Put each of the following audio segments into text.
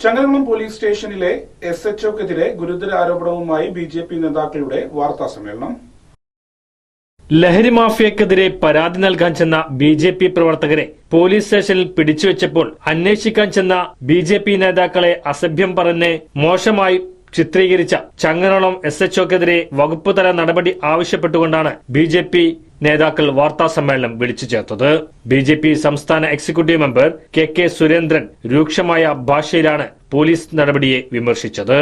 Changaramkulam police സ്റ്റേഷനിലെ S H ഒക്കെതിരെ ഗുരുതര ആരോപണവുമായി ബി ജെ പി നേതാക്കളുടെ വാർത്താ സമ്മേളനം. ലഹരി മാഫിയക്കെതിരെ പരാതി നൽകാൻ ചെന്ന ബി ജെ പി പ്രവർത്തകരെ പോലീസ് സ്റ്റേഷനിൽ പിടിച്ചുവെച്ചപ്പോൾ അന്വേഷിക്കാൻ ചെന്ന ബി ജെ പി നേതാക്കളെ അസഭ്യം പറഞ്ഞ് മോശമായി ചിത്രീകരിച്ച ചങ്ങനോളം എസ് എച്ച് ഒക്കെതിരെ വകുപ്പ് തല നടപടി ആവശ്യപ്പെട്ടുകൊണ്ടാണ് ബി ജെ പി നേതാക്കൾ വാർത്താ സമ്മേളനം വിളിച്ചു ചേർത്തത്. ബി ജെ പി സംസ്ഥാന executive member K K Surendran രൂക്ഷമായ ഭാഷയിലാണ് പോലീസ് നടപടിയെ വിമർശിച്ചത്.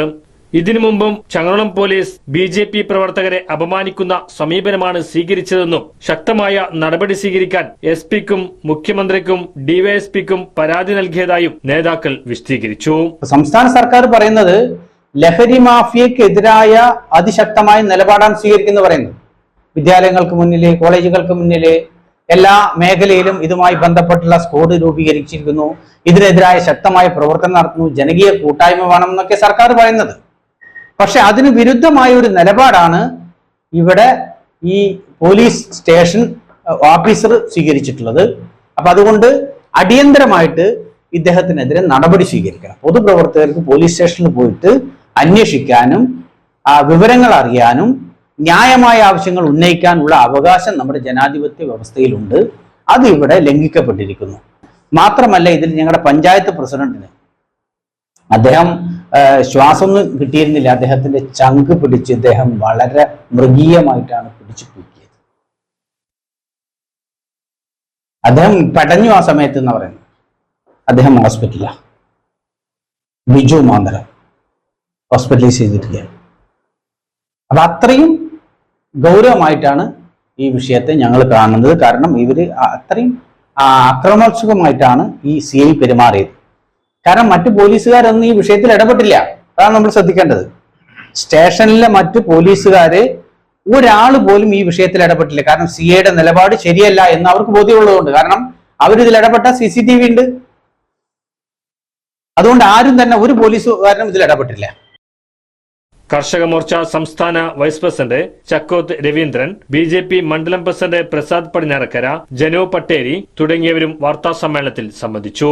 ഇതിനു മുമ്പും Changalam police B J P പ്രവർത്തകരെ അപമാനിക്കുന്ന സമീപനമാണ് സ്വീകരിച്ചതെന്നും ശക്തമായ നടപടി സ്വീകരിക്കാൻ എസ് പിക്കും മുഖ്യമന്ത്രിക്കും ഡിവൈഎസ്പിക്കും പരാതി നൽകിയതായും നേതാക്കൾ വിശദീകരിച്ചു. സംസ്ഥാന സർക്കാർ പറയുന്നത് ലഹരി മാഫിയക്കെതിരായ അതിശക്തമായ നിലപാടാണ് സ്വീകരിക്കുന്നത് പറയുന്നത് വിദ്യാലയങ്ങൾക്ക് മുന്നിൽ കോളേജുകൾക്ക് മുന്നിൽ എല്ലാ മേഖലയിലും ഇതുമായി ബന്ധപ്പെട്ടുള്ള സ്കോഡ് രൂപീകരിച്ചിരിക്കുന്നു. ഇതിനെതിരായ ശക്തമായ പ്രവർത്തനം നടത്തുന്നു. ജനകീയ കൂട്ടായ്മ വേണം എന്നൊക്കെ സർക്കാർ പറയുന്നത്. പക്ഷെ അതിന് വിരുദ്ധമായ ഒരു നിലപാടാണ് ഇവിടെ ഈ പോലീസ് സ്റ്റേഷൻ ഓഫീസർ സ്വീകരിച്ചിട്ടുള്ളത്. അപ്പൊ അതുകൊണ്ട് അടിയന്തരമായിട്ട് ഇദ്ദേഹത്തിനെതിരെ നടപടി സ്വീകരിക്കണം. പൊതുപ്രവർത്തകർക്ക് പോലീസ് സ്റ്റേഷനിൽ പോയിട്ട് അന്വേഷിക്കാനും ആ വിവരങ്ങൾ അറിയാനും ന്യായമായ ആവശ്യങ്ങൾ ഉന്നയിക്കാനുള്ള അവകാശം നമ്മുടെ ജനാധിപത്യ വ്യവസ്ഥയിലുണ്ട്. അത് ഇവിടെ ലംഘിക്കപ്പെട്ടിരിക്കുന്നു. മാത്രമല്ല ഇതിൽ ഞങ്ങളുടെ പഞ്ചായത്ത് പ്രസിഡന്റിന് അദ്ദേഹം ശ്വാസമൊന്നും കിട്ടിയിരുന്നില്ല. അദ്ദേഹത്തിന്റെ ചങ്ക് പിടിച്ച് ഇദ്ദേഹം വളരെ മൃഗീയമായിട്ടാണ് പിടിച്ചു പൂക്കിയത്. അദ്ദേഹം പടഞ്ഞു ആ സമയത്ത് എന്ന് പറയുന്നത്? അദ്ദേഹം ഹോസ്പിറ്റലാ. ബിജു മാന്തരം ഹോസ്പിറ്റലൈസ് ചെയ്തിരിക്കുകയാണ്. അപ്പൊ അത്രയും ഗൗരവമായിട്ടാണ് ഈ വിഷയത്തെ ഞങ്ങൾ കാണുന്നത്. കാരണം ഇവർ അത്രയും ആ, ഈ സി ഐ പെരുമാറിയത്. കാരണം മറ്റു പോലീസുകാരൊന്നും ഈ വിഷയത്തിൽ ഇടപെട്ടില്ല. അതാണ് നമ്മൾ ശ്രദ്ധിക്കേണ്ടത്. സ്റ്റേഷനിലെ മറ്റു പോലീസുകാര് ഒരാൾ പോലും ഈ വിഷയത്തിൽ ഇടപെട്ടില്ല. കാരണം സി ഐയുടെ നിലപാട് ശരിയല്ല എന്ന് അവർക്ക് ബോധ്യമുള്ളതുകൊണ്ട്. കാരണം അവരിതിൽ ഇടപെട്ട സി സി ടി വി ഉണ്ട്. അതുകൊണ്ട് ആരും തന്നെ ഒരു പോലീസുകാരനും ഇതിൽ ഇടപെട്ടില്ല. കർഷക മോർച്ച സംസ്ഥാന vice president Chakkoth Raveendran B J P മണ്ഡലം പ്രസിഡന്റ് പ്രസാദ് പടിഞ്ഞാറക്കര ജനോ പട്ടേരി തുടങ്ങിയവരും വാർത്താ സമ്മേളനത്തിൽ സംബന്ധിച്ചു.